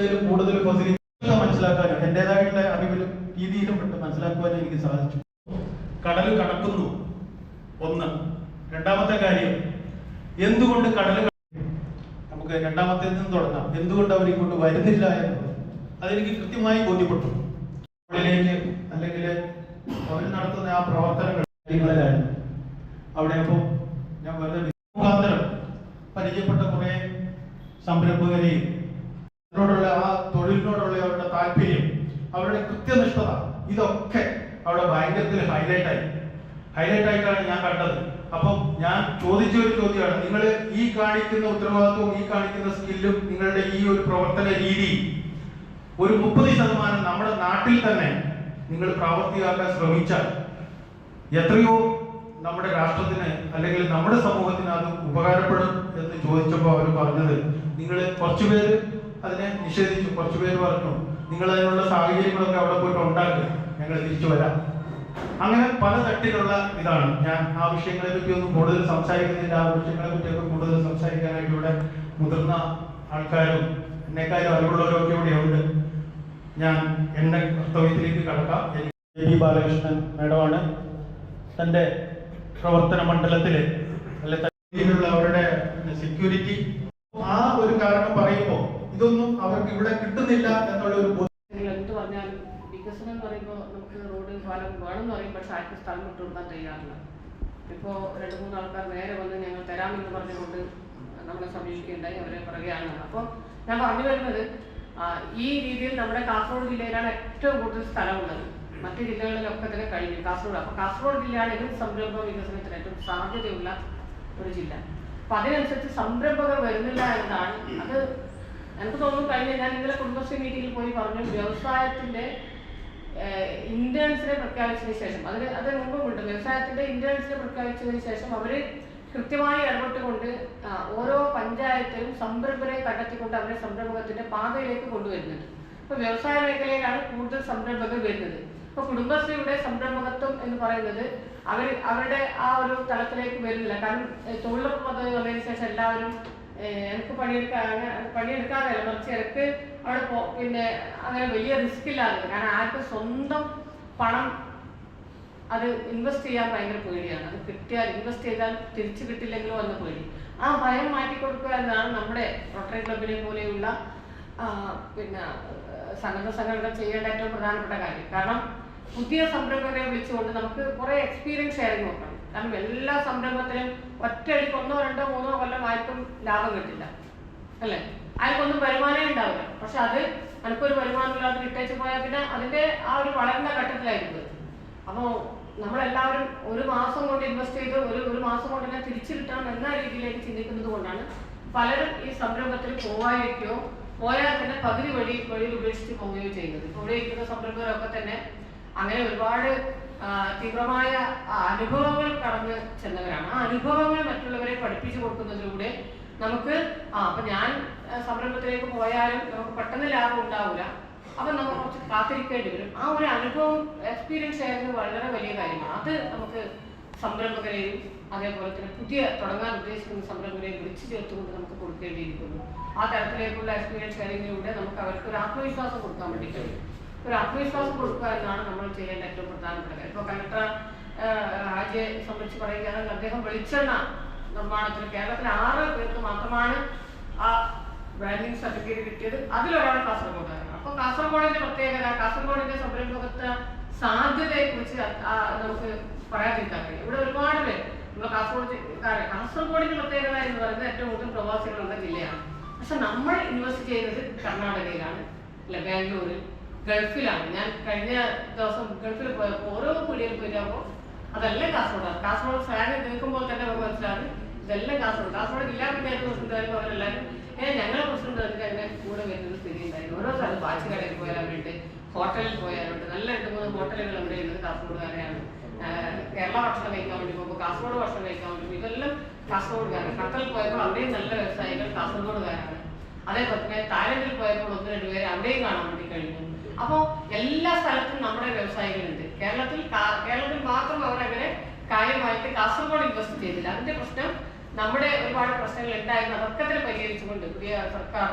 കിട്ടുന്നതിലും കൂടുതൽ ഫെസിലിറ്റി മനസ്സിലാക്കാനും എന്റേതായിട്ടുള്ള അറിവിലും രീതിയിലും പെട്ട് മനസ്സിലാക്കുവാനും എനിക്ക് സാധിച്ചു. കടൽ കടക്കുന്നു. ഒന്ന്. രണ്ടാമത്തെ കാര്യം എന്തുകൊണ്ട് കടൽ കട- നമുക്ക് രണ്ടാമത്തെ തുടങ്ങാം. എന്തുകൊണ്ട് അവർ ഇങ്ങോട്ട് വരുന്നില്ല എന്നുള്ളത് അതെനിക്ക് കൃത്യമായി ബോധ്യപ്പെട്ടു. അല്ലെങ്കിൽ അവർ നടത്തുന്ന ആ പ്രവർത്തനങ്ങൾ അവിടെ അപ്പോൾ ഞാൻ വെറുതെ മുഖാന്തരം പരിചയപ്പെട്ട കുറെ സംരംഭകരെയും അതിനോടുള്ള ആ തൊഴിലിനോടുള്ള അവരുടെ താല്പര്യം അവരുടെ കൃത്യനിഷ്ഠത ഇതൊക്കെ അവിടെ ഭയങ്കരത്തിൽ ഹൈലൈറ്റ് ആയി. ഹൈലൈറ്റ് ആയിട്ടാണ് ഞാൻ കണ്ടത്. അപ്പം ഞാൻ ചോദിച്ച ഒരു ചോദ്യമാണ്. നിങ്ങൾ ഈ കാണിക്കുന്ന ഉത്തരവാദിത്വവും ഈ കാണിക്കുന്ന സ്കില്ലും നിങ്ങളുടെ ഈ ഒരു പ്രവർത്തന രീതി ഒരു മുപ്പത് ശതമാനം നമ്മുടെ നാട്ടിൽ തന്നെ നിങ്ങൾ പ്രാവർത്തികമാക്കാൻ ശ്രമിച്ചാൽ എത്രയോ നമ്മുടെ രാഷ്ട്രത്തിന് അല്ലെങ്കിൽ നമ്മുടെ സമൂഹത്തിന് അത് ഉപകാരപ്പെടും എന്ന് ചോദിച്ചപ്പോൾ അവർ പറഞ്ഞത് നിങ്ങൾ കുറച്ചുപേര് അതിനെ നിഷേധിച്ചു കുറച്ചുപേര് പറഞ്ഞു. നിങ്ങൾ അതിനുള്ള സാഹചര്യങ്ങളൊക്കെ അവിടെ പോയിട്ട് ഉണ്ടാക്കുക. ഞങ്ങൾ തിരിച്ചു വരാം. അങ്ങനെ പല തട്ടിലുള്ള ഇതാണ്. ഞാൻ ആ വിഷയങ്ങളെ പറ്റി ഒന്നും കൂടുതൽ സംസാരിക്കുന്നില്ല. ആ വിഷയങ്ങളെ പറ്റിയൊക്കെ കൂടുതൽ സംസാരിക്കാനായിട്ട് ഇവിടെ മുതിർന്ന ആൾക്കാരും എന്നെക്കാരും അറിവുള്ളവരും ഒക്കെ ഇവിടെ ഉണ്ട്. ഞാൻ എന്റെ കർത്തവ്യത്തിലേക്ക് കടക്കാം. എനിക്ക് ബാലകൃഷ്ണൻ മാഡമാണ്. തന്റെ പ്രവർത്തന മണ്ഡലത്തിൽ അല്ലെ അവരുടെ സെക്യൂരിറ്റി ആ ഒരു കാരണം പറയുമ്പോൾ ഇതൊന്നും അവർക്ക് ഇവിടെ കിട്ടുന്നില്ല എന്നുള്ള ഒരു ബോധ്യം നിങ്ങൾ എന്ത് പറഞ്ഞാലും വികസനം എന്ന് പറയുമ്പോൾ നമുക്ക് പാലം വേണമെന്ന് പറയും പക്ഷെ ആർക്കും സ്ഥലം വിട്ടു കൊടുക്കാൻ തയ്യാറില്ല. ഇപ്പോൾ രണ്ട് മൂന്ന് ആൾക്കാർ നേരെ വന്ന് ഞങ്ങൾ തരാമെന്ന് പറഞ്ഞുകൊണ്ട് നമ്മളെ സമീപിക്കുകയുണ്ടായി അവരെ പറയുകയാണ് അപ്പോൾ ഞാൻ പറഞ്ഞു വരുന്നത് ഈ രീതിയിൽ നമ്മുടെ കാസർഗോഡ് ജില്ലയിലാണ് ഏറ്റവും കൂടുതൽ സ്ഥലമുള്ളത്. മറ്റു ജില്ലകളിലൊക്കെ തന്നെ കഴിഞ്ഞു കാസർഗോഡ്. അപ്പോൾ കാസർഗോഡ് ജില്ലയാണ് ഏറ്റവും സംരംഭ വികസനത്തിന് ഏറ്റവും സാധ്യതയുള്ള ഒരു ജില്ല. അപ്പൊ അതിനനുസരിച്ച് സംരംഭകർ വരുന്നില്ല എന്നതാണ്. അത് എനിക്ക് തോന്നുന്നു കഴിഞ്ഞ ഞാൻ ഇന്നലെ കുടുംബശ്രീ മീറ്റിംഗിൽ പോയി പറഞ്ഞു വ്യവസായത്തിന്റെ ഇന്റേൺസിനെ പ്രഖ്യാപിച്ചതിന് ശേഷം അതിന് അതിന് മുമ്പ് ഉണ്ട് വ്യവസായത്തിന്റെ ഇന്റേൺസിനെ പ്രഖ്യാപിച്ചതിന് ശേഷം അവർ കൃത്യമായി ഇടപെട്ടുകൊണ്ട് ഓരോ പഞ്ചായത്തിലും സംരംഭരെ കണ്ടെത്തിക്കൊണ്ട് അവരെ സംരംഭകത്തിന്റെ പാതയിലേക്ക് കൊണ്ടുവരുന്നുണ്ട്. ഇപ്പൊ വ്യവസായ മേഖലയിലാണ് കൂടുതൽ സംരംഭകർ വരുന്നത്. ഇപ്പൊ കുടുംബശ്രീയുടെ സംരംഭകത്വം എന്ന് പറയുന്നത് അവർ അവരുടെ ആ ഒരു തലത്തിലേക്ക് വരുന്നില്ല. കാരണം തൊഴിലുറപ്പ് പദ്ധതി വന്നതിന് ശേഷം എല്ലാവരും എനിക്ക് പണിയെടുക്കാൻ പണിയെടുക്കാതെ മറിച്ച് എനിക്ക് അവിടെ പോ പിന്നെ അങ്ങനെ വലിയ റിസ്ക് ഇല്ലാതെ. കാരണം ആർക്കും സ്വന്തം പണം അത് ഇൻവെസ്റ്റ് ചെയ്യാൻ ഭയങ്കര പേടിയാണ്. അത് കിട്ടിയാൽ ഇൻവെസ്റ്റ് ചെയ്താൽ തിരിച്ചു കിട്ടില്ലെങ്കിലോ എന്ന പേടി. ആ ഭയം മാറ്റി കൊടുക്കുക എന്നാണ് നമ്മുടെ റോട്ടറി ക്ലബിനെ പോലെയുള്ള പിന്നെ സന്നദ്ധ സംഘടന ചെയ്യേണ്ട ഏറ്റവും പ്രധാനപ്പെട്ട കാര്യം. കാരണം പുതിയ സംരംഭകരെ വിളിച്ചുകൊണ്ട് നമുക്ക് കുറെ എക്സ്പീരിയൻസ് ഷെയറിങ് നോക്കണം. കാരണം എല്ലാ സംരംഭത്തിലും ഒറ്റയടിക്ക് ഒന്നോ രണ്ടോ മൂന്നോ കൊല്ലം ആർക്കും ലാഭം കിട്ടില്ല. അല്ലേ? അയാൾക്കൊന്നും വരുമാനേ ഉണ്ടാവില്ല. പക്ഷെ അത് എനിക്കൊരു വരുമാനം ഇല്ലാതെ ഇട്ടേച്ച് പോയാൽ പിന്നെ അതിന്റെ ആ ഒരു വളരുന്ന ഘട്ടത്തിലായിരിക്കും അപ്പോൾ നമ്മളെല്ലാവരും ഒരു മാസം കൊണ്ട് ഇൻവെസ്റ്റ് ചെയ്ത് ഒരു ഒരു മാസം കൊണ്ട് തന്നെ തിരിച്ചു കിട്ടണം എന്ന രീതിയിലേക്ക് ചിന്തിക്കുന്നത് കൊണ്ടാണ് പലരും ഈ സംരംഭത്തിൽ പോവാതിരിക്കുകയോ പോയാൽ തന്നെ പകുതി വഴി വഴിയിൽ ഉപേക്ഷിച്ച് പോവുകയോ ചെയ്യുന്നത്. ഇവിടെ ഇരിക്കുന്ന സംരംഭകരൊക്കെ തന്നെ അങ്ങനെ ഒരുപാട് തീവ്രമായ അനുഭവങ്ങൾ കടന്ന് ചെന്നവരാണ്. ആ അനുഭവങ്ങൾ മറ്റുള്ളവരെ പഠിപ്പിച്ചു കൊടുക്കുന്നതിലൂടെ നമുക്ക് ആ അപ്പൊ ഞാൻ സംരംഭത്തിലേക്ക് പോയാലും നമുക്ക് പെട്ടെന്ന് ലാഭം ഉണ്ടാവില്ല അപ്പൊ നമ്മൾ കുറച്ച് കാത്തിരിക്കേണ്ടി വരും. ആ ഒരു അനുഭവം എക്സ്പീരിയൻസ് ആയിരുന്നു വളരെ വലിയ കാര്യമാണ് അത് നമുക്ക് സംരംഭകരെയും അതേപോലെ തന്നെ പുതിയ തുടങ്ങാൻ ഉദ്ദേശിക്കുന്ന സംരംഭകരെയും വിളിച്ചു ചേർത്തുകൊണ്ട് നമുക്ക് കൊടുക്കേണ്ടിയിരിക്കുന്നു. ആ തരത്തിലേക്കുള്ള എക്സ്പീരിയൻസ് ഷെയറിങ്ങിലൂടെ നമുക്ക് അവർക്ക് ഒരു ആത്മവിശ്വാസം കൊടുക്കാൻ വേണ്ടി കഴിയും. ഒരു ആത്മവിശ്വാസം കൊടുക്കുക എന്നാണ് നമ്മൾ ചെയ്യേണ്ട ഏറ്റവും പ്രധാനപ്പെട്ട കാര്യം. ഇപ്പോൾ കലക്ടർ ഹാജിയെ സംബന്ധിച്ച് പറയുകയാണെങ്കിൽ അദ്ദേഹം വെളിച്ചെണ്ണ നിർമ്മാണത്തിൽ കേരളത്തിൽ ആറ് പേർക്ക് മാത്രമാണ് ആ ബ്രാൻഡിംഗ് സർട്ടിഫിക്കറ്റ് കിട്ടിയത്. അതിലൊരാൾ കാസർഗോഡാണ് അപ്പൊ കാസർഗോഡിന്റെ പ്രത്യേകത കാസർഗോഡിന്റെ സംരംഭകത്വ സാധ്യതയെ കുറിച്ച് നമുക്ക് പറയാതിരിക്കാൻ കഴിയും. ഇവിടെ ഒരുപാട് പേര്. നമ്മുടെ കാസർഗോഡ് കാസർഗോഡിന്റെ പ്രത്യേകത എന്ന് പറയുന്നത് ഏറ്റവും കൂടുതൽ പ്രവാസികളുള്ള ജില്ലയാണ്. പക്ഷെ നമ്മൾ ഇൻവെസ്റ്റ് ചെയ്യുന്നത് കർണാടകയിലാണ് അല്ല ബാംഗ്ലൂരിൽ ഗൾഫിലാണ്. ഞാൻ കഴിഞ്ഞ ദിവസം ഗൾഫിൽ പോയപ്പോൾ ഓരോ കുടിയിൽ പോയപ്പോൾ അതെല്ലാം കാസർഗോഡാണ് കാസർഗോഡ് സ്ലാങ് കേൾക്കുമ്പോൾ തന്നെ നമുക്ക് മനസ്സിലാകും. ഇതെല്ലാം കാസർഗോഡ്. കാസർഗോഡ് ജില്ലാ പഞ്ചായത്ത് പ്രസിഡന്റുകാരും അവരെല്ലാവരും. ഏഹ് ഞങ്ങളെ പ്രസിഡന്റ് അതിന്റെ അങ്ങനെ കൂടെ വരുന്ന സ്ഥിതി ഉണ്ടായിരുന്നു. ഓരോ സ്ഥലത്ത് വാച്ച് കടയിൽ പോയാലുണ്ട് ഹോട്ടലിൽ പോയാലുണ്ട് നല്ല രണ്ട് മൂന്ന് ഹോട്ടലുകൾ അവിടെ ഉള്ളത് കാസർഗോഡുകാരെയാണ്. കേരള ഭക്ഷണം കഴിക്കാൻ വേണ്ടി പോകുമ്പോൾ കാസർഗോഡ് ഭക്ഷണം കഴിക്കാൻ വേണ്ടി. ഇതെല്ലാം കാസർഗോഡുകാരാണ്. ഖത്തറിൽ പോയപ്പോൾ അവിടെയും നല്ല വ്യവസായികൾ കാസർഗോഡുകാരാണ്. അതേപോലെ തന്നെ തായ്ലൻഡിൽ പോയപ്പോൾ ഒന്ന് രണ്ടുപേരെ അവിടെയും കാണാൻ വേണ്ടി കഴിഞ്ഞു. അപ്പോൾ എല്ലാ സ്ഥലത്തും നമ്മുടെ വ്യവസായികളുണ്ട്. കേരളത്തിൽ കേരളത്തിൽ മാത്രം അവരങ്ങനെ കാര്യമായിട്ട് കാസർഗോഡ് ഇൻവെസ്റ്റ് ചെയ്തില്ല. അതിന്റെ പ്രശ്നം നമ്മുടെ ഒരുപാട് പ്രശ്നങ്ങൾ ഉണ്ടായിരുന്നു. അതൊക്കെ തന്നെ പരിഹരിച്ചുകൊണ്ട് പുതിയ സർക്കാർ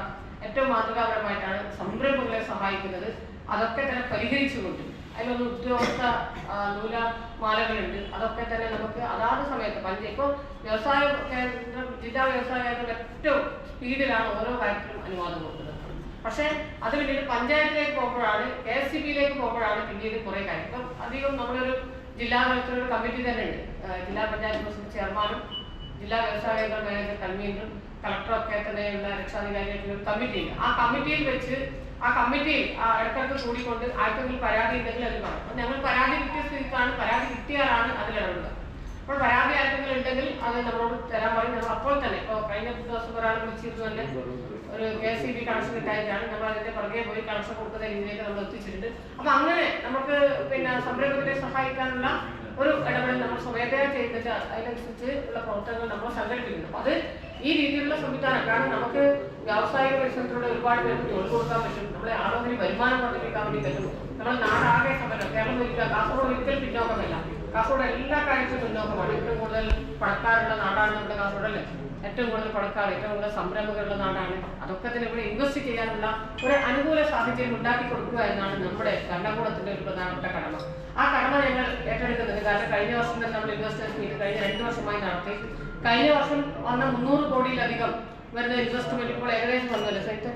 ഏറ്റവും മാതൃകാപരമായിട്ടാണ് സംരംഭങ്ങളെ സഹായിക്കുന്നത്. അതൊക്കെ തന്നെ പരിഹരിച്ചുകൊണ്ട്. അതിലൊന്ന് ഉദ്യോഗസ്ഥ നൂലമാലകളുണ്ട്. അതൊക്കെ തന്നെ നമുക്ക് അതാത് സമയത്ത് പഞ്ച ഇപ്പോൾ വ്യവസായ കേന്ദ്രം ജില്ലാ വ്യവസായ കേന്ദ്രം ഏറ്റവും സ്പീഡിലാണ് ഓരോ കാര്യത്തിലും അനുവാദം കൊടുക്കുന്നത്. പക്ഷേ അത് പിന്നീട് പഞ്ചായത്തിലേക്ക് പോകുമ്പോഴാണ് കെ എസ് സി ബിയിലേക്ക് പോകുമ്പോഴാണ് പിന്നീട് കുറെ കാര്യം. ഇപ്പം അധികം നമ്മളൊരു ജില്ലാ ഒരു കമ്മിറ്റി തന്നെ ഉണ്ട്. ജില്ലാ പഞ്ചായത്ത് പ്രസിഡന്റ് ചെയർമാനും ജില്ലാ വ്യവസായ മാനേജർ കൺവീനറും കളക്ടറൊക്കെ തന്നെയുള്ള രക്ഷാധികാരിയായിട്ടുള്ള ഒരു കമ്മിറ്റി ഉണ്ട്. ആ കമ്മിറ്റിയിൽ വെച്ച് ആ കമ്മിറ്റിയിൽ ആ ഇടക്കിടക്ക് കൂടിക്കൊണ്ട് ആർക്കെങ്കിലും പരാതി ഉണ്ടെങ്കിൽ അത് പറയും. അപ്പം ഞങ്ങൾ പരാതി കിട്ടിയ സ്ഥിതിക്കാണ് പരാതി കിട്ടിയാലാണ് അതിലിടപെടുക അപ്പോൾ പരാതി ആർക്കെങ്കിലും ഉണ്ടെങ്കിൽ അത് നമ്മളോട് തരാൻ പറയും. ഞങ്ങൾ അപ്പോൾ തന്നെ ഇപ്പോൾ കഴിഞ്ഞ ദിവസം ഒരാൾ വിളിച്ചിരുന്നു തന്നെ ഒരു കെ സി ബി കണക്ഷൻ കിട്ടായിട്ടാണ് നമ്മൾ അതിന്റെ പുറകെ പോയി കണക്ഷൻ കൊടുക്കുന്ന രീതിയിലേക്ക് നമ്മൾ എത്തിച്ചിട്ടുണ്ട്. അപ്പൊ അങ്ങനെ നമുക്ക് പിന്നെ സംരംഭത്തിനെ സഹായിക്കാനുള്ള ഒരു ഇടപെടൽ നമ്മൾ സ്വമേധയാ ചെയ്തിട്ട് അതിനനുസരിച്ച് ഉള്ള പ്രവർത്തനങ്ങൾ നമ്മൾ സംഘടിപ്പിക്കുന്നു. അത് ഈ രീതിയിലുള്ള സംവിധാനം കാരണം നമുക്ക് വ്യാവസായിക പരിസരത്തിലൂടെ ഒരുപാട് പേർക്ക് തൊഴിൽ കൊടുക്കാൻ പറ്റും. നമ്മളെ ആളുകളിൽ വരുമാനം വർദ്ധിപ്പിക്കാൻ വേണ്ടി പറ്റും. നമ്മൾ നാടാകെ സമരം കേരളം ഒരിക്കൽ കാസർഗോഡ് ഒരിക്കൽ പിന്നോക്കമല്ല. കാസർഗോഡ് എല്ലാ കാര്യത്തിലും മുന്നോക്കമാണ് ഏറ്റവും കൂടുതൽ പണക്കാരുള്ള നാടാണ് നമ്മുടെ കാസർഗോഡ് അല്ലേ? ഏറ്റവും കൂടുതൽ പണക്കാർ ഏറ്റവും കൂടുതൽ സംരംഭകരുള്ള നാടാണ്. അതൊക്കെ തന്നെ ഇവിടെ ഇൻവെസ്റ്റ് ചെയ്യാനുള്ള ഒരു അനുകൂല സാഹചര്യം ഉണ്ടാക്കി കൊടുക്കുക എന്നാണ് നമ്മുടെ ഭരണകൂടത്തിന്റെ ഒരു പ്രധാനപ്പെട്ട കടമ. ആ കടമ ഞങ്ങൾ ഏറ്റെടുക്കുന്നത് കാരണം കഴിഞ്ഞ വർഷം തന്നെ നമ്മൾ ഇൻവെസ്റ്റ്മെന്റ് മീറ്റ് കഴിഞ്ഞ രണ്ട് വർഷമായി നടത്തി. കഴിഞ്ഞ വർഷം വന്ന മുന്നൂറ് കോടിയിലധികം വരുന്ന ഇൻവെസ്റ്റ്മെന്റ് ഇപ്പോൾ ഏകദേശം വന്നല്ലോ സൈറ്റ്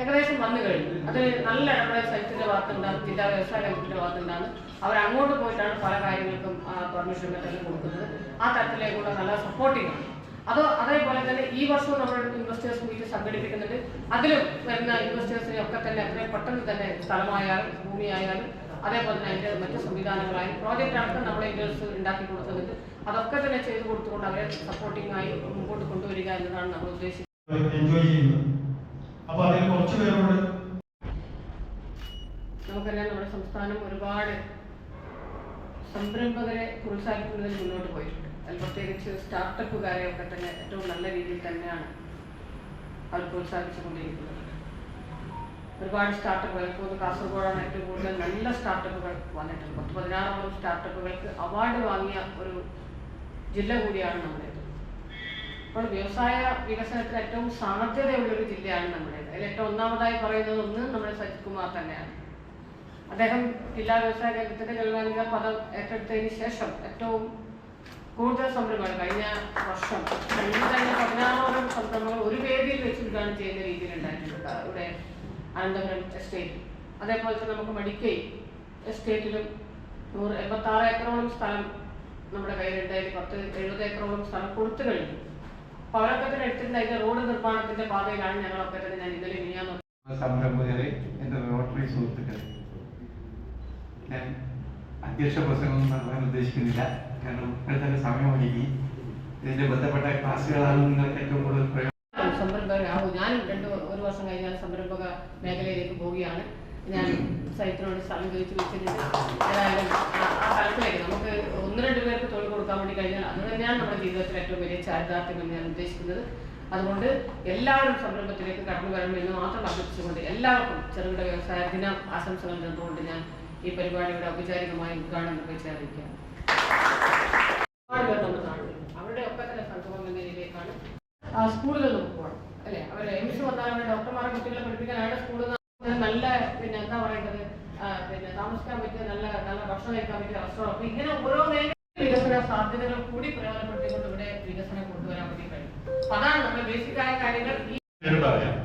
ഏകദേശം വന്നു കഴിഞ്ഞു. അത് നല്ല ഇടപെടൽ സൈറ്റിന്റെ ഭാഗത്തുണ്ടാകും ജില്ലാ വ്യവസായ വകുപ്പിന്റെ ഭാഗത്തുണ്ടാകും. അവർ അങ്ങോട്ട് പോയിട്ടാണ് പല കാര്യങ്ങൾക്കും പെർമിഷൻ ലെറ്റർ കൊടുക്കുന്നത്. ആ തരത്തിലേക്കുള്ള നല്ല സപ്പോർട്ടിംഗ് ആണ്. അതോ അതേപോലെ തന്നെ ഈ വർഷവും നമ്മൾ ഇൻവെസ്റ്റേഴ്സ് മീറ്റ് സംഘടിപ്പിക്കുന്നുണ്ട്. അതിലും വരുന്ന ഇൻവെസ്റ്റേഴ്സിനെ ഒക്കെ തന്നെ എത്രയും പെട്ടെന്ന് തന്നെ സ്ഥലമായാലും ഭൂമിയായാലും അതേപോലെ തന്നെ അതിന്റെ മറ്റ് സംവിധാനങ്ങളായാലും പ്രോജക്റ്റ് അടക്കം നമ്മൾ ഇൻഡേഴ്സ് ഉണ്ടാക്കി കൊടുക്കുന്നുണ്ട് അതൊക്കെ തന്നെ ചെയ്തു കൊടുത്തുകൊണ്ട് അവരെ സപ്പോർട്ടിംഗ് ആയി മുമ്പോട്ട് കൊണ്ടുവരിക എന്നതാണ് നമ്മൾ ഉദ്ദേശിക്കുന്നത്. അപ്പൊ അതിൽ കുറച്ച് പേരോട് നമുക്കറിയാം നമ്മുടെ സംസ്ഥാനം ഒരുപാട് സംരംഭകരെ പ്രോത്സാഹിപ്പിക്കുന്നതിൽ മുന്നോട്ട് പോയിട്ടുണ്ട്. അതിൽ പ്രത്യേകിച്ച് സ്റ്റാർട്ടപ്പുകാരെ ഒക്കെ തന്നെ ഏറ്റവും നല്ല രീതിയിൽ തന്നെയാണ് അവർ പ്രോത്സാഹിപ്പിച്ചുകൊണ്ടിരിക്കുന്നത്. ഒരുപാട് സ്റ്റാർട്ടപ്പുകൾ ഇപ്പോൾ കാസർഗോഡാണ് ഏറ്റവും കൂടുതൽ നല്ല സ്റ്റാർട്ടപ്പുകൾ വന്നിട്ടുണ്ട് പത്ത് പതിനാറോളം സ്റ്റാർട്ടപ്പുകൾക്ക് അവാർഡ് വാങ്ങിയ ഒരു ജില്ല കൂടിയാണ് നമ്മുടേത് അപ്പോൾ വ്യവസായ വികസനത്തിന് ഏറ്റവും സാധ്യതയുള്ളൊരു ജില്ലയാണ് നമ്മുടേത്. അതിൽ ഏറ്റവും ഒന്നാമതായി പറയുന്നത് ഒന്ന് നമ്മുടെ സജിത് കുമാർ തന്നെയാണ്. അദ്ദേഹം ജില്ലാ വ്യവസായ കേന്ദ്രത്തിന്റെ ജലമാലിക പദം ഏറ്റെടുത്തതിന് ശേഷം ഏറ്റവും കൂടുതൽ സംരംഭങ്ങൾ കഴിഞ്ഞ വർഷം കഴിഞ്ഞ തന്നെ പതിനാറോളം സംരംഭങ്ങൾ ഒരു വേദിയിൽ വെച്ച് ഉദ്ഘാടനം ചെയ്യുന്ന രീതിയിൽ ഉണ്ടായിട്ടുണ്ട്. ഇവിടെ അനന്തപുരം എസ്റ്റേറ്റ്. അതേപോലെ തന്നെ നമുക്ക് മടിക്കൈ എസ്റ്റേറ്റിലും നൂറ് എൺപത്തി ആറ് ഏക്കറോളം സ്ഥലം നമ്മുടെ കയ്യിലുണ്ടായി പത്ത് എഴുപത് ഏക്കറോളം സ്ഥലം കൊടുത്തു കഴിഞ്ഞു. തന്നെ റോഡ് നിർമ്മാണത്തിന്റെ പാതയിലാണ് ഞങ്ങളൊക്കെ തന്നെ ഞാൻ ഇന്നലെ മിനിയാന്ന് സംരംഭകരെ എന്റെ റോട്ടറി സുഹൃത്തുക്കളെ ഞാൻ അധ്യക്ഷ പ്രസംഗം നടത്താൻ ഉദ്ദേശിക്കുന്നില്ല. കാരണം ഇപ്പോൾ തന്നെ ഒഴുകി ഇതിന്റെ ബന്ധപ്പെട്ട ക്ലാസ്സുകളാണ് നിങ്ങൾക്ക് ഏറ്റവും കൂടുതൽ സംരംഭകരാകും ഞാൻ രണ്ട് ഒരു വർഷം കഴിഞ്ഞാൽ സംരംഭക മേഖലയിലേക്ക് പോവുകയാണ്. ഞാൻ സൈറ്റിനോട് സ്ഥലം ചോദിച്ചു വെച്ചിട്ടുണ്ട് ഏതായാലും ആ സ്ഥലത്തിലേക്ക് നമുക്ക് ഒന്ന് രണ്ട് പേർക്ക് തൊഴിൽ കൊടുക്കാൻ വേണ്ടി കഴിഞ്ഞാൽ അത് തന്നെയാണ് നമ്മുടെ ജീവിതത്തിൽ ഏറ്റവും വലിയ ചാരിതാർത്ഥ്യം എന്ന് ഞാൻ ഉദ്ദേശിക്കുന്നത്. അതുകൊണ്ട് എല്ലാവരും സംരംഭത്തിലേക്ക് കടന്നു വരണം എന്ന് മാത്രം അഭ്യർത്ഥിച്ചുകൊണ്ട് എല്ലാവർക്കും ചെറുകിട വ്യവസായ ദിന ആശംസകൾ നിന്നുകൊണ്ട് ഞാൻ ഈ പരിപാടിയുടെ ഔപചാരികമായി ഉദ്ഘാടനം നിർവഹിച്ച് അറിയിക്കുകയാണ്. അവരുടെ തന്നെ സംഗമം എന്ന രീതിയിലേക്കാണ് ആ, സ്കൂളുകളിൽ നമുക്ക് പോകണം. അല്ലെ? അവർ എയിംസ് വന്നാൽ ഡോക്ടർമാരെ കുട്ടികളെ പഠിപ്പിക്കാനാണ് സ്കൂളിൽ നല്ല പിന്നെ എന്താ പറയേണ്ടത്? പിന്നെ താമസിക്കാൻ പറ്റിയ നല്ല നല്ല ഭക്ഷണം കഴിക്കാൻ പറ്റിയ റെസ്റ്റോറന്റ് ഇങ്ങനെ ഓരോ മേഖല വികസന സാധ്യതകൾ കൂടി പ്രയോജനപ്പെടുത്തിക്കൊണ്ട് ഇവിടെ വികസനം കൊണ്ടുവരാൻ വേണ്ടി കഴിയും അപ്പൊ അതാണ് നമ്മുടെ ബേസിക് ആയ കാര്യങ്ങൾ പറയാം.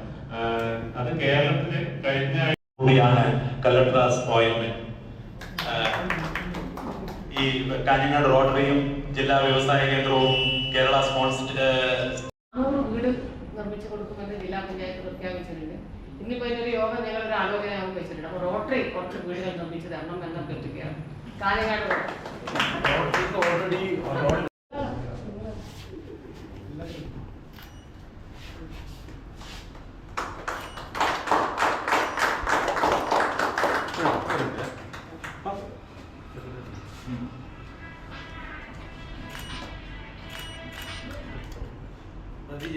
അത് കേരളത്തിൽ കഴിഞ്ഞ കൂടിയാണ് കലക്ടർ ഓയിൽമെന്റ് ഈ കാഞ്ഞങ്ങാട് റോട്ടറിയും ജില്ലാ വ്യവസായ കേന്ദ്രവും കേരള വീട് നിർമ്മിച്ചു കൊടുക്കുമെന്ന് ജില്ലാ പഞ്ചായത്ത് പ്രഖ്യാപിച്ചിട്ടുണ്ട്. ഇന്നിപ്പോ ഇതിനൊരു യോഗം ഞങ്ങൾ ഒരു ആലോചന ഞങ്ങൾ വെച്ചിട്ടുണ്ട്. അപ്പൊ റോട്ടറി കുറച്ച് വീടുകൾ നിർമ്മിച്ചു തരണം എന്ന് അഭ്യർത്ഥിക്കുകയാണ് കാഞ്ഞങ്ങാട് റോട്ടറി. ഓൾറെഡി മതി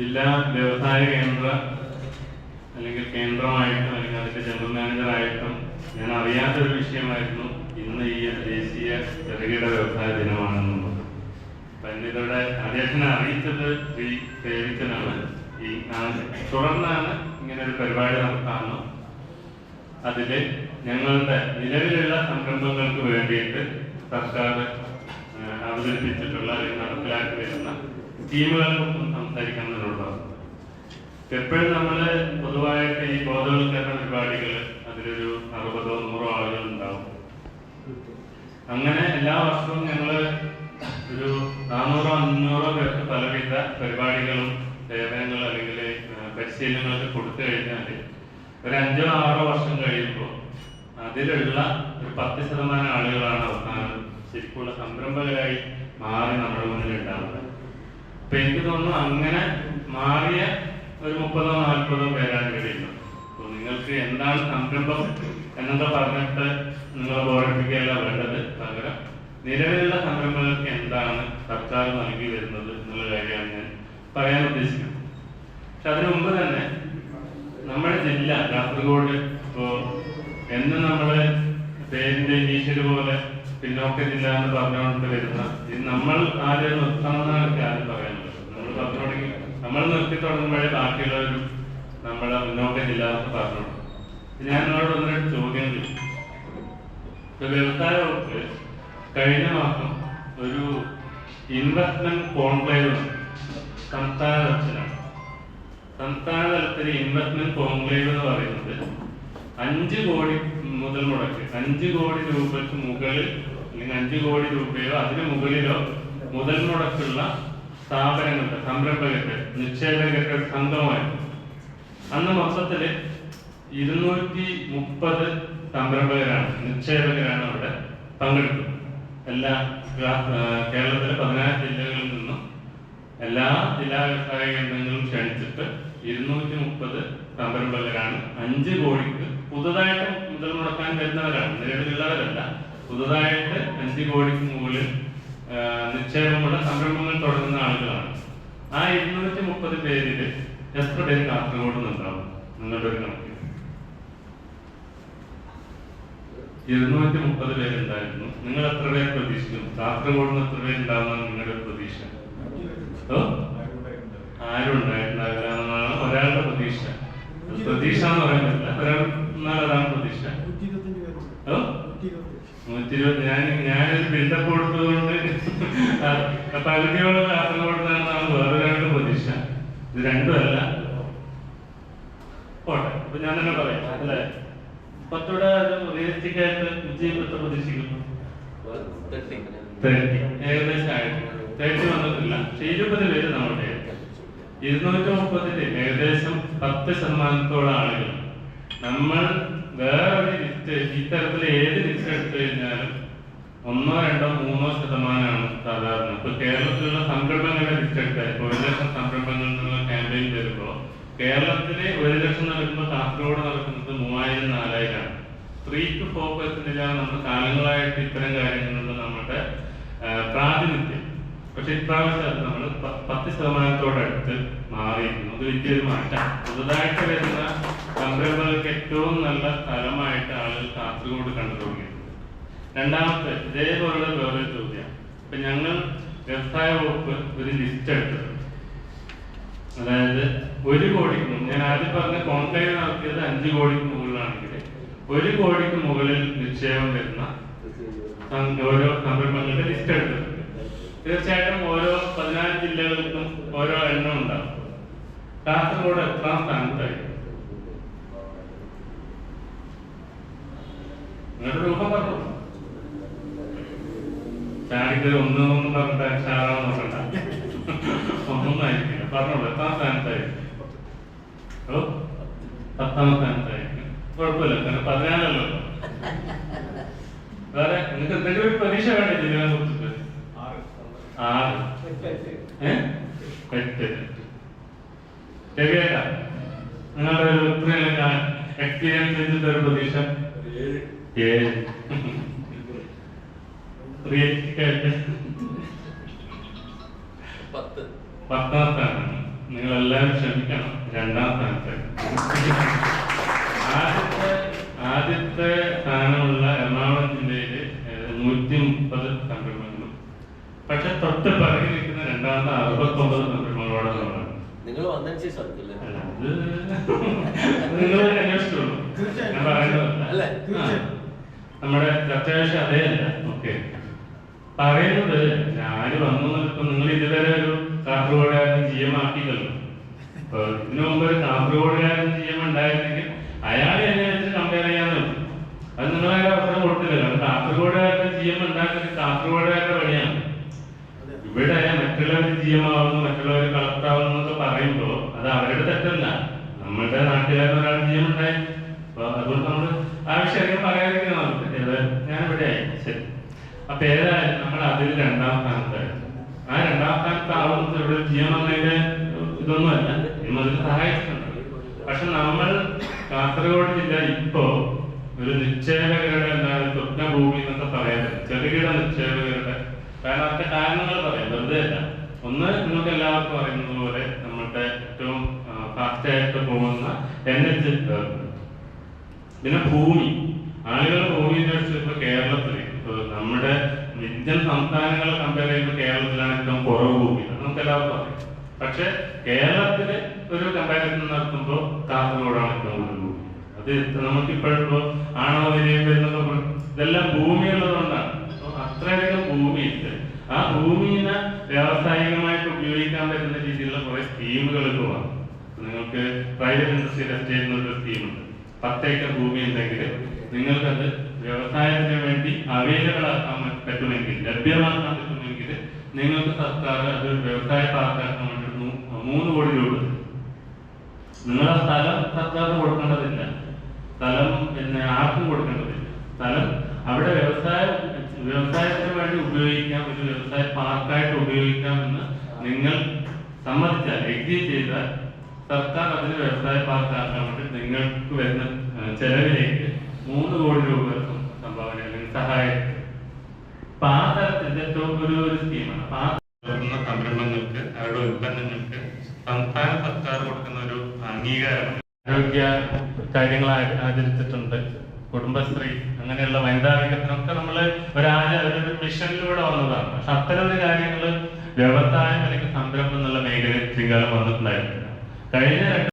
ജില്ലാ വ്യവസായ കേന്ദ്ര അല്ലെങ്കിൽ കേന്ദ്രമായിട്ടും അല്ലെങ്കിൽ അതിന്റെ ജനറൽ മാനേജറായിട്ടും ഞാൻ അറിയാത്ത ഒരു വിഷയമായിരുന്നു ഇന്ന് ഈ ദേശീയ ചെറുകിട വ്യവസായ ദിനമാണെന്നുള്ളത്. അപ്പൊ എന്നെ ഇതോടെ അധ്യക്ഷനെ അറിയിച്ചത് ശ്രീ സേവിച്ചനാണ് ഈ തുടർന്നാണ് ഇങ്ങനെ ഒരു പരിപാടി നടത്താമെന്ന് അതിൽ ഞങ്ങളുടെ നിലവിലുള്ള സംരംഭങ്ങൾക്ക് വേണ്ടിയിട്ട് സർക്കാർ അവതരിപ്പിച്ചിട്ടുള്ള അല്ലെങ്കിൽ നടപ്പിലാക്കി വരുന്ന എന്നോട് പറഞ്ഞു എപ്പോഴും നമ്മൾ പൊതുവായിട്ട് ഈ ബോധവൽക്കരണ പരിപാടികൾ അതിലൊരു അറുപതോ നൂറോ ആളുകൾ ഉണ്ടാവും അങ്ങനെ എല്ലാ വർഷവും ഞങ്ങൾ ഒരു നാനൂറോ അഞ്ഞൂറോ പേർക്ക് പലവിധ പരിപാടികളും സേവനങ്ങൾ അല്ലെങ്കിൽ പരിശീലനങ്ങളൊക്കെ കൊടുത്തു കഴിഞ്ഞാൽ ഒരു അഞ്ചോ ആറോ വർഷം കഴിയുമ്പോൾ അതിലുള്ള ഒരു പത്ത് ശതമാനം ആളുകളാണ് അവസാനം ശരിക്കുള്ള സംരംഭകരായി മാറി നമ്മുടെ മുന്നിൽ ഉണ്ടാവുന്നത് അപ്പൊ എനിക്ക് തോന്നുന്നു അങ്ങനെ മാറിയ ഒരു മുപ്പതോ നാൽപ്പതോ പേരാണ് ഇവിടെ ഉള്ളത്. അപ്പൊ നിങ്ങൾക്ക് എന്താണ് സംരംഭം എന്നൊക്കെ പറഞ്ഞിട്ട് നിങ്ങൾ ബോധിപ്പിക്കുകയല്ല വേണ്ടത്. പകരം നിലവിലുള്ള സംരംഭങ്ങൾക്ക് എന്താണ് സർക്കാർ നൽകി വരുന്നത് എന്നുള്ള കാര്യമാണ് ഞാൻ പറയാൻ ഉദ്ദേശിക്കുന്നത്. പക്ഷെ അതിനു മുമ്പ് തന്നെ നമ്മുടെ ജില്ല കാസർഗോഡ് ഇപ്പോ എന്ന് നമ്മൾ പേരിന്റെ ഈശ്വര് പോലെ പിന്നോക്ക ജില്ല എന്ന് പറഞ്ഞുകൊണ്ട് വരുന്ന നമ്മൾ ആരും നിർത്തണം എന്നാണ് ആരും പറയാനുള്ളത് പറഞ്ഞുകൊണ്ടെങ്കിൽ നമ്മൾ നിർത്തി തുടങ്ങുമ്പോഴേ ബാക്കിയുള്ളവരും നമ്മളെ മുന്നോക്ക ജില്ല എന്ന് പറഞ്ഞു ഞാൻ നിങ്ങളോട് ഒന്ന് ചോദ്യം ചെയ്യും വ്യവസായ വകുപ്പ് കഴിഞ്ഞ മാസം ഒരു ഇൻവെസ്റ്റ്മെന്റ് കോൺക്ലേവ് സംസ്ഥാന തലത്തിലാണ്. സംസ്ഥാന തലത്തിൽ ഇൻവെസ്റ്റ്മെന്റ് കോൺക്ലേവ് എന്ന് പറയുന്നത് അഞ്ച് കോടി മുതൽ മുടക്ക്. അഞ്ച് കോടി രൂപയ്ക്ക് മുകളിൽ അല്ലെങ്കിൽ അഞ്ച് കോടി രൂപയോ അതിന് മുകളിലോ മുതൽ മുടക്കുള്ള സ്ഥാപനങ്ങളുടെ സംരംഭകരുടെ നിക്ഷേപകരുടെ സംഘമായിരുന്നു. അന്ന് മൊത്തത്തിൽ ഇരുന്നൂറ്റി മുപ്പത് സംരംഭകരാണ് നിക്ഷേപകരാണ് അവിടെ പങ്കെടുത്തത്. എല്ലാ കേരളത്തിലെ പതിനാറ് ജില്ലകളിൽ നിന്നും എല്ലാ ജില്ലാ വ്യവസായ കേന്ദ്രങ്ങളും ക്ഷണിച്ചിട്ട് ഇരുന്നൂറ്റി മുപ്പത് സംരംഭകരാണ്. അഞ്ച് കോടിക്ക് പുതുതായിട്ട് മുതൽ മുടക്കാൻ വരുന്നവരാണ്. നിലവിലുള്ളവരല്ല. പുതുതായിട്ട് അഞ്ച് കോടിക്ക് മുകളിൽ നിക്ഷേപമുള്ള സംരംഭങ്ങൾ തുടങ്ങുന്ന ആളുകളാണ്. ആ ഇരുന്നൂറ്റി മുപ്പത് പേരിൽ എത്ര പേര് കാസർഗോഡ് നിന്നുണ്ടാവും? നിങ്ങളുടെ ഒരു കണക്ക്. ഇരുന്നൂറ്റി മുപ്പത് പേരുണ്ടായിരുന്നു. നിങ്ങൾ എത്ര പേര് പ്രതീക്ഷിക്കുന്നു? കാസർഗോഡ് എത്ര പേരുണ്ടാവുന്ന നിങ്ങളുടെ ഒരു പ്രതീക്ഷ? ആരും ഉണ്ടായിട്ടുണ്ടാവില്ല എന്നാണ് ഒരാളുടെ പ്രതീക്ഷ. പ്രതീക്ഷ എന്ന് പറയാൻ പറ്റില്ല. ഒരാൾ എന്നാൽ അതാണ് പ്രതീക്ഷ ഓ? നൂറ്റി ഇരുപത് ഞാൻ ഞാനൊരു ബിൽഡപ്പ് കൊടുത്തതുകൊണ്ട് പകുതിയോളം കാസർഗോഡ് നിന്നാണ് വേറൊരാളുടെ പ്രതീക്ഷ. ഇത് രണ്ടുമല്ല. പോട്ടെ അപ്പൊ ഞാൻ തന്നെ പറയാം അല്ലേ? കുറച്ചുകൂടെ റിയലിസ്റ്റിക് ആയിട്ട് വിജയം എത്ര പ്രതീക്ഷിക്കുന്നു? ഏകദേശം ആയിട്ടുണ്ട്. തേർട്ടി വന്നിട്ടില്ല. പക്ഷെ ഇരുപത് പേര് നമ്മുടെ ഇരുന്നൂറ്റി മുപ്പതിൽ ഏകദേശം പത്ത് ശതമാനത്തോളം ആളുകൾ. നമ്മൾ വേറൊരു ലിസ്റ്റ് ഇത്തരത്തിൽ ഏത് ലിസ്റ്റ് എടുത്തു കഴിഞ്ഞാലും ഒന്നോ രണ്ടോ മൂന്നോ ശതമാനമാണ് സാധാരണ. ഇപ്പൊ കേരളത്തിലുള്ള സംരംഭങ്ങളുടെ ലിസ്റ്റ് എടുത്താൽ ഇപ്പൊ ഒരു ലക്ഷം സംരംഭങ്ങളിൽ നിന്നുള്ള ക്യാമ്പയിൻ വരുമ്പോ കേരളത്തിലെ ഒരു ലക്ഷം നടക്കുമ്പോൾ കാസർഗോഡ് നടക്കുന്നത് മൂവായിരം നാലായിരമാണ്. ത്രീ ടു ഫോർ പെർസെന്റേജാണ് നമ്മൾ കാലങ്ങളായിട്ട് ഇത്തരം കാര്യങ്ങളിലുള്ള നമ്മുടെ പ്രാതിനിധ്യം. പക്ഷെ ഇപ്രാവശ്യം നമ്മൾ പത്ത് ശതമാനത്തോടടുത്ത് മാറിയിരുന്നു അത് വലിയൊരു മാറ്റം. പുതുതായിട്ട് വരുന്ന ഏറ്റവും നല്ല സ്ഥലമായിട്ട് ആളുകൾ കാസർഗോഡ് കണ്ടു തുടങ്ങിയത് രണ്ടാമത്തെ ഇതേപോലുള്ള വേറൊരു ചോദ്യം ഇപ്പൊ ഞങ്ങൾ വ്യവസായ വകുപ്പ് ഒരു ലിസ്റ്റ് എടുത്തത് അതായത് ഒരു കോടിക്ക് ഞാൻ ആദ്യം പറഞ്ഞ കോൺക്ലേവ് നടത്തിയത് അഞ്ച് കോടിക്ക് മുകളിലാണെങ്കിൽ ഒരു കോടിക്ക് മുകളിൽ നിക്ഷേപം വരുന്ന ഓരോ സംരംഭങ്ങളുടെ ലിസ്റ്റ് എടുത്തിട്ടുണ്ട്. തീർച്ചയായിട്ടും ഓരോ പതിനാല് ജില്ലകൾക്കും ഓരോ എണ്ണം ഉണ്ടാവും. കാസർഗോഡ് എത്രാം സ്ഥാനത്തായി? നിങ്ങളുടെ രൂപം പറഞ്ഞു. ചാടിക്കൽ ഒന്ന് ഒന്നും പറഞ്ഞിട്ട് അക്ഷാറാന്ന് നോക്കണ്ട. ഒന്നും ആയിരിക്കില്ല പറഞ്ഞോളൂ എത്രാം സ്ഥാനത്തായിരിക്കും? ഓ പത്താം സ്ഥാനത്തായിരിക്കും. കുഴപ്പമില്ല കാരണം പതിനാലല്ലോ. വേറെ നിങ്ങൾക്ക് എന്തെങ്കിലും ഒരു പരീക്ഷ വേണ്ടേ ജില്ലാ കുറിച്ചിട്ട് ആറ് എട്ട്. ശരിയല്ല നിങ്ങളുടെ ഒരു എക്സ്പീരിയൻസ് വെച്ചിട്ട് ഒരു പ്രതീക്ഷ ഏഴ്. ഏഴ് പത്ത്. സ്ഥാനം. നിങ്ങൾ എല്ലാവരും ക്ഷമിക്കണം. രണ്ടാം സ്ഥാനത്ത്. ആദ്യത്തെ ആദ്യത്തെ സ്ഥാനമുള്ള എറണാകുളം ജില്ലയിൽ നൂറ്റി മുപ്പത് സംരംഭങ്ങളും. പക്ഷെ തൊട്ട് പിറകിൽ നിൽക്കുന്ന രണ്ടാമത്തെ അറുപത്തൊമ്പത് സംരംഭങ്ങളോടെ നമ്മളാണ് നിങ്ങൾ നിങ്ങൾ അന്വേഷിച്ചുള്ളൂ ഞാൻ പറയുന്നത്. നമ്മുടെ അത്യാവശ്യം അതേ അല്ല. ഓക്കെ. പറയുന്നത് ഞാൻ വന്നു ഇപ്പൊ നിങ്ങൾ ഇതുവരെ ഒരു കാസർഗോഡുകാരൻ ജി എം ആക്കിയല്ലോ അപ്പൊ ഇതിനു മുമ്പ് ഒരു കാസർഗോഡുകാരൻ ജി എം ഉണ്ടായിരുന്നെങ്കിൽ അയാൾ എന്നെ വെച്ച് കമ്പയർ ചെയ്യാൻ അത് നിങ്ങളെ അവസരം കൊടുത്തില്ല കാസർഗോഡുകാരൻ ജി എം ഉണ്ടാക്കുന്നത് കാസർഗോഡുകാരുടെ പണിയാണ്. ഇവിടെ മറ്റുള്ളവർ ജി എം ആവുന്നു മറ്റുള്ളവർ കളക്ടർ ആവുന്നു എന്നൊക്കെ പറയുമ്പോ അത് അവരുടെ തെറ്റല്ല. നമ്മളുടെ നാട്ടുകാരൻ ഒരാൾ ജി എം ഉണ്ടായി. അപ്പൊ അതുകൊണ്ട് നമ്മൾ ആ വിഷയം ഞാൻ ഇവിടെ ശരി അപ്പൊ ഏതായാലും നമ്മൾ അതിൽ രണ്ടാം സ്ഥാനത്തായിരുന്നു ആ രണ്ടാം സ്ഥാനത്ത് ആവുന്നത് ഇവിടെ ജി എന്നതിന്റെ ഇതൊന്നുമല്ല എം അതിൽ സഹായിച്ചിട്ടുണ്ട്. നമ്മൾ കാസർഗോഡ് ജില്ല ഇപ്പോ ഒരു നിക്ഷേപകരുടെ എന്താണ് സ്വപ്ന ഭൂമി എന്നൊക്കെ പറയാൻ ചെറുകിട നിക്ഷേപകരുടെ കാരണം കാരണങ്ങൾ പറയാം വെറുതെ അല്ല. എല്ലാവർക്കും അറിയുന്നത് പോലെ നമ്മുടെ ഏറ്റവും ഫാസ്റ്റ് ആയിട്ട് പോകുന്ന എൻ എച്ച് പിന്നെ ഭൂമി. ആളുകൾ ഭൂമി അന്വേഷിച്ച് ഇപ്പൊ കേരളത്തിൽ നമ്മുടെ ഇന്ത്യൻ സംസ്ഥാനങ്ങളെ കമ്പയർ ചെയ്യുമ്പോൾ കേരളത്തിലാണ് ഏറ്റവും കുറവ് ഭൂമി. നമുക്ക് എല്ലാവർക്കും അറിയാം. പക്ഷെ കേരളത്തിൽ ഒരു കമ്പാരിസൺ നടത്തുമ്പോൾ കാസർഗോഡാണ് ഏറ്റവും കൂടുതൽ ഭൂമി. അത് നമുക്ക് ഇപ്പോഴിപ്പോ ആണവ വിനിയോഗം വരുന്നതൊക്കെ പറ- ഇതെല്ലാം ഭൂമിയുള്ളതുകൊണ്ടാണ് അപ്പൊ അത്രയധികം ഭൂമിയുണ്ട്. ആ ഭൂമിനെ വ്യാവസായികമായിട്ട് ഉപയോഗിക്കാൻ പറ്റുന്ന രീതിയിലുള്ള കുറെ സ്കീമുകൾ ഇപ്പോൾ നിങ്ങൾക്ക് പ്രൈവറ്റ് ഇൻഡസ്ട്രിയിൽ എസ്റ്റേറ്റ് ഒരു സ്കീമുണ്ട് പത്ത് ഏക്കർ ഭൂമി ഉണ്ടെങ്കിൽ നിങ്ങൾക്കത് വ്യവസായത്തിന് വേണ്ടി അവൈലബിൾ ആക്കാൻ പറ്റുമെങ്കിൽ ലഭ്യമാക്കാൻ പറ്റുമെങ്കിൽ നിങ്ങൾക്ക് സർക്കാർ അത് വ്യവസായ പാർക്കാക്കാൻ വേണ്ടി മൂന്ന് കോടി രൂപ. നിങ്ങളെ സ്ഥലം സർക്കാരിന് കൊടുക്കേണ്ടതില്ല സ്ഥലം പിന്നെ ആർക്കും കൊടുക്കേണ്ടതില്ല സ്ഥലം അവിടെ വ്യവസായ വ്യവസായത്തിന് വേണ്ടി ഉപയോഗിക്കാം ഒരു വ്യവസായ പാർക്കായിട്ട് ഉപയോഗിക്കാമെന്ന് നിങ്ങൾ സമ്മതിച്ചാൽ എഗ്രി ചെയ്താൽ സർക്കാർ അതിന് വ്യവസായ പാർക്കാക്കാൻ വേണ്ടി നിങ്ങൾക്ക് വരുന്ന ചെലവിലേക്ക് മൂന്ന് കോടി രൂപ സംഭാവന അല്ലെങ്കിൽ സഹായം അപ്പൊ ഒരു ഒരു സ്കീമാണ്. അപ്പൊ സംരംഭങ്ങൾക്ക് അവരുടെ ഉൽപ്പന്നങ്ങൾക്ക് സംസ്ഥാന സർക്കാർ കൊടുക്കുന്ന ഒരു അംഗീകാരം. ആരോഗ്യ കാര്യങ്ങൾ ആചരിച്ചിട്ടുണ്ട്. കുടുംബശ്രീ അങ്ങനെയുള്ള വനിതാ വികസനമൊക്കെ നമ്മൾ ഒരു ആച- ഒരു മിഷനിലൂടെ വന്നതാണ്. പക്ഷെ അത്തരം കാര്യങ്ങൾ വ്യവസായം അല്ലെങ്കിൽ സംരംഭം എന്നുള്ള മേഖലയിൽ ശ്രീകാലം വന്നിട്ടുണ്ടായിരുന്നു കഴിഞ്ഞ രണ്ട്